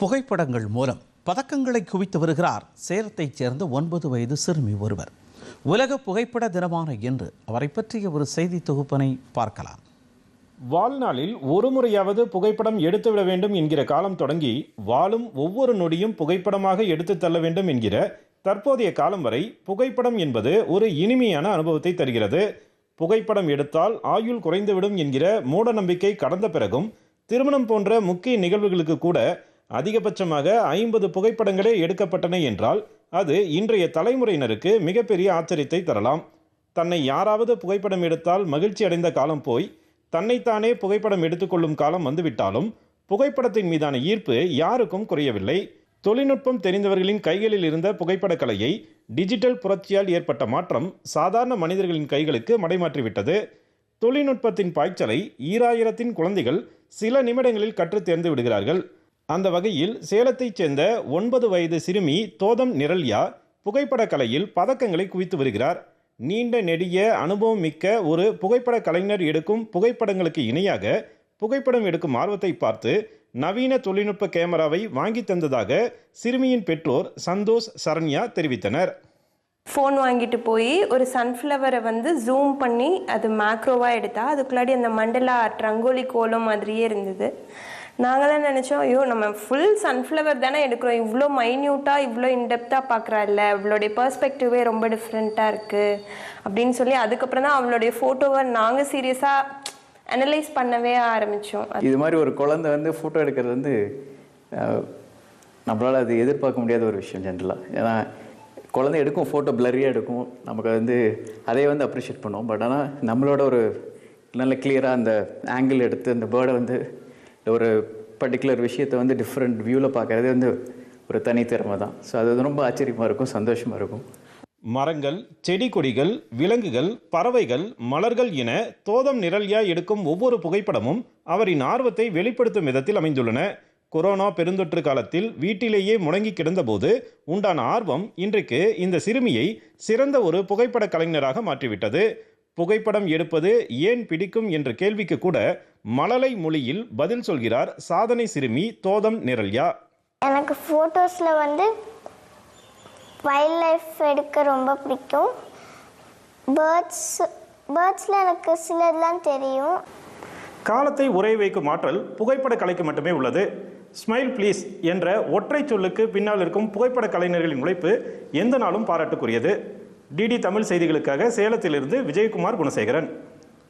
புகைப்படங்கள் மூலம் பதக்கங்களை குவித்து வருகிறார். சேலத்தைச் சேர்ந்த ஒன்பது வயது சிறுமி ஒருவர். உலக புகைப்பட தினமான இன்று அவரை பற்றிய ஒரு செய்தி தொகுப்பினை பார்க்கலாம். வாழ்நாளில் ஒரு முறையாவது புகைப்படம் எடுத்துவிட வேண்டும் என்கிற காலம் தொடங்கி வாழும் ஒவ்வொரு நொடியும் புகைப்படமாக எடுத்து தள்ள வேண்டும் என்கிற தற்போதைய காலம் வரை புகைப்படம் என்பது ஒரு இனிமையான அனுபவத்தை தருகிறது. புகைப்படம் எடுத்தால் ஆயுள் குறைந்துவிடும் என்கிற மூட நம்பிக்கை கடந்த பிறகும் திருமணம் போன்ற முக்கிய நிகழ்வுகளுக்கு கூட அதிகபட்சமாக ஐம்பது புகைப்படங்களே எடுக்கப்பட்டன என்றால் அது இன்றைய தலைமுறையினருக்கு மிகப்பெரிய ஆச்சரியத்தை தரலாம். தன்னை யாராவது புகைப்படம் எடுத்தால் மகிழ்ச்சி அடைந்த காலம் போய் தன்னைத்தானே புகைப்படம் எடுத்துக்கொள்ளும் காலம் வந்துவிட்டாலும் புகைப்படத்தின் மீதான ஈர்ப்பு யாருக்கும் குறையவில்லை. தொழில்நுட்பம் தெரிந்தவர்களின் கைகளில் இருந்த புகைப்படக் கலையை டிஜிட்டல் புரட்சியால் ஏற்பட்ட மாற்றம் சாதாரண மனிதர்களின் கைகளுக்கு மடைமாற்றிவிட்டது. தொழில்நுட்பத்தின் பாய்ச்சலை ஈராயிரத்தின் குழந்தைகள் சில நிமிடங்களில் கற்றுத் தேர்ந்து விடுகிறார்கள். அந்த வகையில் சேலத்தைச் சேர்ந்த ஒன்பது வயது சிறுமி தோதம் நிரல்யா புகைப்படக் கலையில் பதக்கங்களை குவித்து வருகிறார். நீண்ட நெடிய அனுபவம் மிக்க ஒரு புகைப்பட கலைஞர் எடுக்கும் புகைப்படங்களுக்கு இணையாக புகைப்படம் எடுக்கும் ஆர்வத்தை பார்த்து நவீன தொழில்நுட்ப கேமராவை வாங்கி தந்ததாக சிறுமியின் பெற்றோர் சந்தோஷ் சரண்யா தெரிவித்தனர். ஃபோன் வாங்கிட்டு போய் ஒரு சன்ஃப்ளவரை வந்து ஜூம் பண்ணி அது மேக்ரோவாக எடுத்தா அதுக்குள்ளாடி அந்த மண்டலா ரங்கோலி கோலம் மாதிரியே இருந்தது. நாங்களாம் நினச்சோம் ஐயோ நம்ம ஃபுல் சன்ஃப்ளவர் தானே எடுக்கிறோம். இவ்வளோ மைன்யூட்டாக இவ்வளோ இன்டெப்த்தாக பார்க்குறா இல்லை அவளுடைய பர்ஸ்பெக்டிவே ரொம்ப டிஃப்ரெண்ட்டாக இருக்குது அப்படின்னு சொல்லி அதுக்கப்புறம் தான் அவளுடைய ஃபோட்டோவை நாங்கள் சீரியஸாக அனலைஸ் பண்ணவே ஆரம்பித்தோம் இது மாதிரி ஒரு குழந்தை வந்து ஃபோட்டோ எடுக்கிறது வந்து நம்மளால் அது எதிர்பார்க்க முடியாத ஒரு விஷயம் ஜென்ரலாக ஏன்னா குழந்தை எடுக்கும் ஃபோட்டோ பிளரியாக எடுக்கும். நமக்கு வந்து அதே வந்து அப்ரிஷியேட் பண்ணுவோம். பட் ஆனால் நம்மளோட ஒரு நல்ல கிளியராக அந்த ஆங்கிள் எடுத்து அந்த பேர்டை வந்து ஒரு பர்டிகுலர் விஷயத்தை வந்து டிஃப்ரெண்ட் வியூவில் பார்க்குறது வந்து ஒரு தனித்திறமை தான். ஸோ அது வந்து ரொம்ப ஆச்சரியமாக இருக்கும் சந்தோஷமாக இருக்கும். மரங்கள் செடி கொடிகள் விலங்குகள் பறவைகள் மலர்கள் என தோதம் நிரல்யா எடுக்கும் ஒவ்வொரு புகைப்படமும் அவரின் ஆர்வத்தை வெளிப்படுத்தும் விதத்தில் அமைந்துள்ளன. கொரோனா பெருந்தொற்று காலத்தில் வீட்டிலேயே முடங்கி கிடந்தபோது உண்டான ஆர்வம் இன்றைக்கு இந்த சிறுமியை சிறந்த ஒரு புகைப்பட கலைஞராக மாற்றிவிட்டது. புகைப்படம் எடுப்பது ஏன் பிடிக்கும் என்ற கேள்விக்கு கூட மழலை மொழியில் பதில் சொல்கிறார் சாதனை சிறுமி தோதம் நிரல்யா. எனக்கு ஃபோட்டோஸில் வந்து வைல்ட் லைஃப் எடுக்க ரொம்ப பிடிக்கும். பேர்ட்ஸ் பேர்ட்ஸில் எனக்கு சிலதெல்லாம் தெரியும். காலத்தை உரை வைக்கும் ஆற்றல் புகைப்பட கலைக்கு மட்டுமே உள்ளது. ஸ்மைல் ப்ளீஸ் என்ற ஒற்றை சொல்லுக்கு பின்னால் இருக்கும் புகைப்பட கலைஞர்களின் உழைப்பு எந்த நாளும் பாராட்டுக்குரியது. டிடி தமிழ் செய்திகளுக்காக சேலத்திலிருந்து விஜயகுமார் குணசேகரன்.